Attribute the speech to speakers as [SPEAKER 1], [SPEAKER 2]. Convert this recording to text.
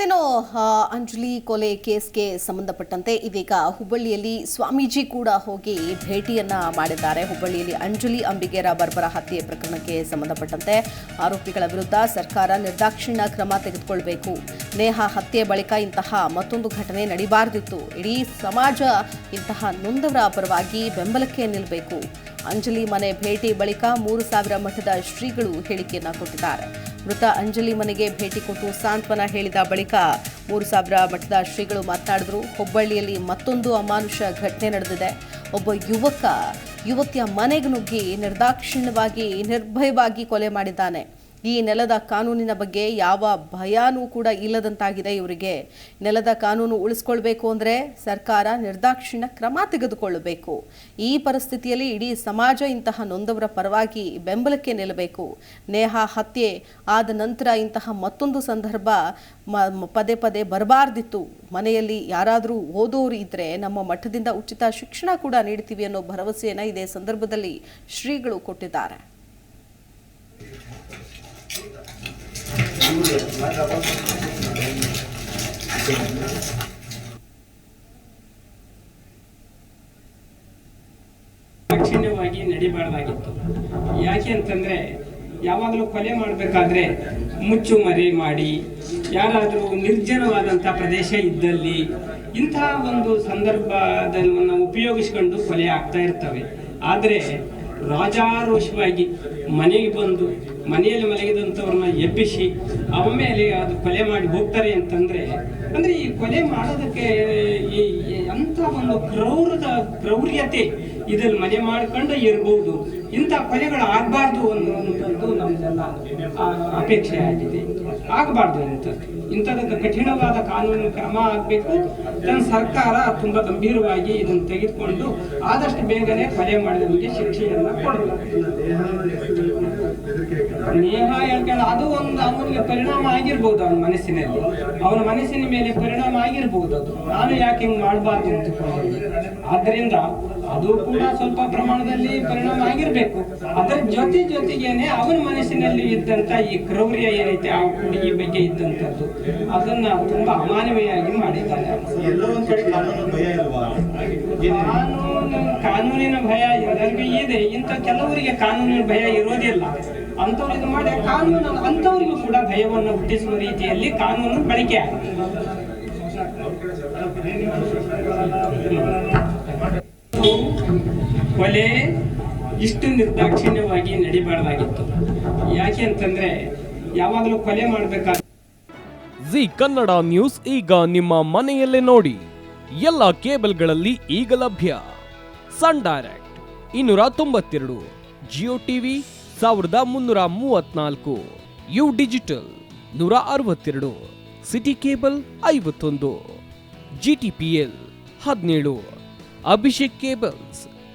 [SPEAKER 1] ಸೇನೋ ಅಂಜಲಿ ಕೊಲೆ ಕೇಸ್ಗೆ ಸಂಬಂಧಪಟ್ಟಂತೆ ಇದೀಗ ಹುಬ್ಬಳ್ಳಿಯಲ್ಲಿ ಸ್ವಾಮೀಜಿ ಕೂಡ ಹೋಗಿ ಭೇಟಿಯನ್ನ ಮಾಡಿದ್ದಾರೆ. ಹುಬ್ಬಳ್ಳಿಯಲ್ಲಿ ಅಂಜಲಿ ಅಂಬಿಗೇರ ಬರ್ಬರ ಹತ್ಯೆ ಪ್ರಕರಣಕ್ಕೆ ಸಂಬಂಧಪಟ್ಟಂತೆ ಆರೋಪಿಗಳ ವಿರುದ್ಧ ಸರ್ಕಾರ ನಿರ್ದಾಕ್ಷಿಣ್ಯ ಕ್ರಮ ತೆಗೆದುಕೊಳ್ಬೇಕು. ನೇಹ ಹತ್ಯೆ ಬಳಿಕ ಇಂತಹ ಮತ್ತೊಂದು ಘಟನೆ ನಡಿಬಾರದಿತ್ತು. ಇಡೀ ಸಮಾಜ ಇಂತಹ ನೊಂದವರ ಪರವಾಗಿ ಬೆಂಬಲಕ್ಕೆ ನಿಲ್ಲಬೇಕು ಅಂಜಲಿ ಮನೆ ಭೇಟಿ ಬಳಿಕ ಮೂರು ಸಾವಿರ ಮಠದ ಶ್ರೀಗಳು ಹೇಳಿಕೆಯನ್ನ ಕೊಟ್ಟಿದ್ದಾರೆ. ಮೃತ ಅಂಜಲಿ ಮನೆಗೆ ಭೇಟಿ ಕೊಟ್ಟು ಸಾಂತ್ವನ ಹೇಳಿದ ಬಳಿಕ ಮೂರು ಸಾವಿರ ಮಠದ ಶ್ರೀಗಳು ಮಾತನಾಡಿದ್ರು. ಹುಬ್ಬಳ್ಳಿಯಲ್ಲಿ ಮತ್ತೊಂದು ಅಮಾನುಷ ಘಟನೆ ನಡೆದಿದೆ. ಒಬ್ಬ ಯುವಕ, ಯುವತಿಯ ಮನೆಗೆ ನುಗ್ಗಿ ನಿರ್ದಾಕ್ಷಿಣ್ಯವಾಗಿ, ನಿರ್ಭಯವಾಗಿ ಕೊಲೆ ಮಾಡಿದ್ದಾನೆ. ಈ ನೆಲದ ಕಾನೂನಿನ ಬಗ್ಗೆ ಯಾವ ಭಯಾನೂ ಕೂಡ ಇಲ್ಲದಂತಾಗಿದೆ ಇವರಿಗೆ. ನೆಲದ ಕಾನೂನು ಉಳಿಸ್ಕೊಳ್ಬೇಕು ಅಂದರೆ ಸರ್ಕಾರ ನಿರ್ದಾಕ್ಷಿಣ್ಯ ಕ್ರಮ ತೆಗೆದುಕೊಳ್ಳಬೇಕು. ಈ ಪರಿಸ್ಥಿತಿಯಲ್ಲಿ ಇಡೀ ಸಮಾಜ ಇಂತಹ ನೊಂದವರ ಪರವಾಗಿ ಬೆಂಬಲಕ್ಕೆ ನಿಲ್ಲಬೇಕು. ನೇಹಾ ಹತ್ಯೆ ಆದ ನಂತರ ಇಂತಹ ಮತ್ತೊಂದು ಸಂದರ್ಭ ಪದೇ ಪದೇ ಬರಬಾರ್ದಿತ್ತು. ಮನೆಯಲ್ಲಿ ಯಾರಾದರೂ ಓದೋರು ಇದ್ದರೆ ನಮ್ಮ ಮಠದಿಂದ ಉಚಿತ ಶಿಕ್ಷಣ ಕೂಡ ನೀಡ್ತೀವಿ ಅನ್ನೋ ಭರವಸೆಯನ್ನು ಇದೇ ಸಂದರ್ಭದಲ್ಲಿ ಶ್ರೀಗಳು ಕೊಟ್ಟಿದ್ದಾರೆ.
[SPEAKER 2] ದಾಕ್ಷಿಣ್ಯವಾಗಿ ನಡಿಬಾರ್ದಾಗಿತ್ತು. ಯಾಕೆ ಅಂತಂದ್ರೆ, ಯಾವಾಗಲೂ ಕೊಲೆ ಮಾಡಬೇಕಾದ್ರೆ ಮುಚ್ಚು ಮರೆ ಮಾಡಿ, ಯಾರಾದರೂ ನಿರ್ಜನವಾದಂಥ ಪ್ರದೇಶ ಇದ್ದಲ್ಲಿ ಇಂತಹ ಒಂದು ಸಂದರ್ಭದನ್ನು ಉಪಯೋಗಿಸ್ಕೊಂಡು ಕೊಲೆ ಆಗ್ತಾ ಇರ್ತವೆ. ಆದರೆ ರಾಜಾರೋಷವಾಗಿ ಮನೆಗೆ ಬಂದು, ಮನೆಯಲ್ಲಿ ಮಲಗಿದಂಥವ್ರನ್ನ ಎಬ್ಬಿಸಿ ಆಮೇಲೆ ಅದು ಕೊಲೆ ಮಾಡಿ ಹೋಗ್ತಾರೆ ಅಂತಂದ್ರೆ, ಅಂದ್ರೆ ಈ ಕೊಲೆ ಮಾಡೋದಕ್ಕೆ ಈ ಅಂಥ ಒಂದು ಕ್ರೌರದ ಕ್ರೌರ್ಯತೆ ಇದ್ರಲ್ಲಿ ಮನೆ ಮಾಡ್ಕೊಂಡು ಇರ್ಬೋದು. ಇಂಥ ಕೊಲೆಗಳು ಆಗಬಾರ್ದು ಅನ್ನುವಂಥದ್ದು ನಮ್ದೆಲ್ಲ ಆ, ಅಪೇಕ್ಷೆ ಆಗಿದೆ. ಆಗಬಾರ್ದು ಇಂಥದ್ದು ಇಂಥದಕ್ಕೆ ಕಠಿಣವಾದ ಕಾನೂನು ಕ್ರಮ ಆಗಬೇಕು. ನನ್ನ ಸರ್ಕಾರ ತುಂಬ ಗಂಭೀರವಾಗಿ ಇದನ್ನು ತೆಗೆದುಕೊಂಡು ಆದಷ್ಟು ಬೇಗನೆ ಕೊಲೆ ಮಾಡಿದವರಿಗೆ ಶಿಕ್ಷೆಯನ್ನ ಕೊಡಬೇಕು ನೇಹ ಹೇಳ್ಕೊಂಡು ಅದು ಒಂದು ಅವನಿಗೆ ಪರಿಣಾಮ ಆಗಿರ್ಬೋದು ಅವನ ಮನಸ್ಸಿನಲ್ಲಿ. ಅವನ ಮನಸ್ಸಿನ ಮೇಲೆ ಪರಿಣಾಮ ಆಗಿರ್ಬೋದು ಅದು. ನಾನು ಯಾಕೆ ಹಿಂಗೆ ಮಾಡಬಾರ್ದು ಅಂತ ಆದ್ದರಿಂದ ಅದು ಕೂಡ ಸ್ವಲ್ಪ ಪ್ರಮಾಣದಲ್ಲಿ ಪರಿಣಾಮ ಆಗಿರ್ಬೇಕು. ಅದರ ಜೊತೆ ಜೊತೆಗೇನೆ ಅವನ ಮನಸ್ಸಿನಲ್ಲಿ ಇದ್ದಂತ ಈ ಕ್ರೌರ್ಯ ಏನೈತೆ ಆ ಹುಡುಗಿ ಬಗ್ಗೆ ಇದ್ದಂಥದ್ದು ಅದನ್ನ ತುಂಬಾ ಅಮಾನವೀಯವಾಗಿ ಮಾಡಿದ್ದಾನೆ
[SPEAKER 3] ಕಾನೂನು
[SPEAKER 2] ಕಾನೂನಿನ ಭಯ ಎಲ್ಲರಿಗೂ ಇದೆ. ಇಂಥ ಕೆಲವರಿಗೆ ಕಾನೂನಿನ ಭಯ ಇರೋದಿಲ್ಲ. ಅಂಥವ್ರು ಇದು ಮಾಡಿ ಕಾನೂನು ಅಂಥವ್ರಿಗೂ ಕೂಡ ಭಯವನ್ನು ಹುಟ್ಟಿಸುವ ರೀತಿಯಲ್ಲಿ ಕಾನೂನು ಬಳಕೆ ಆಗುತ್ತೆ. ಕೊಲೆ ಇಷ್ಟು ನಿರ್ದಾಕ್ಷಿಣ್ಯವಾಗಿ ನಡಿಬಾರ್ದಾಗಿತ್ತು. ಯಾಕೆ ಅಂತಂದ್ರೆ ಯಾವಾಗಲೂ ಕೊಲೆ ಮಾಡಬೇಕಾದ
[SPEAKER 4] ಜಿ ಕನ್ನಡ ನ್ಯೂಸ್ ಈಗ ನಿಮ್ಮ ಮನೆಯಲ್ಲೇ ನೋಡಿ. ಎಲ್ಲ ಕೇಬಲ್ಗಳಲ್ಲಿ ಈಗ ಲಭ್ಯ. ಸನ್ ಡೈರೆಕ್ಟ್ ಇನ್ನೂರ ತೊಂಬತ್ತೆರಡು, ಜಿಯೋ ಟಿವಿ ಸಾವಿರದ ಮುನ್ನೂರ ಮೂವತ್ನಾಲ್ಕು, ಯು ಡಿಜಿಟಲ್ ನೂರ ಅರವತ್ತೆರಡು, ಸಿಟಿ ಕೇಬಲ್ ಐವತ್ತೊಂದು, ಜಿ ಟಿ ಪಿ ಎಲ್ ಹದಿನೇಳು, ಅಭಿಷೇಕ್ ಕೇಬಲ್ಸ್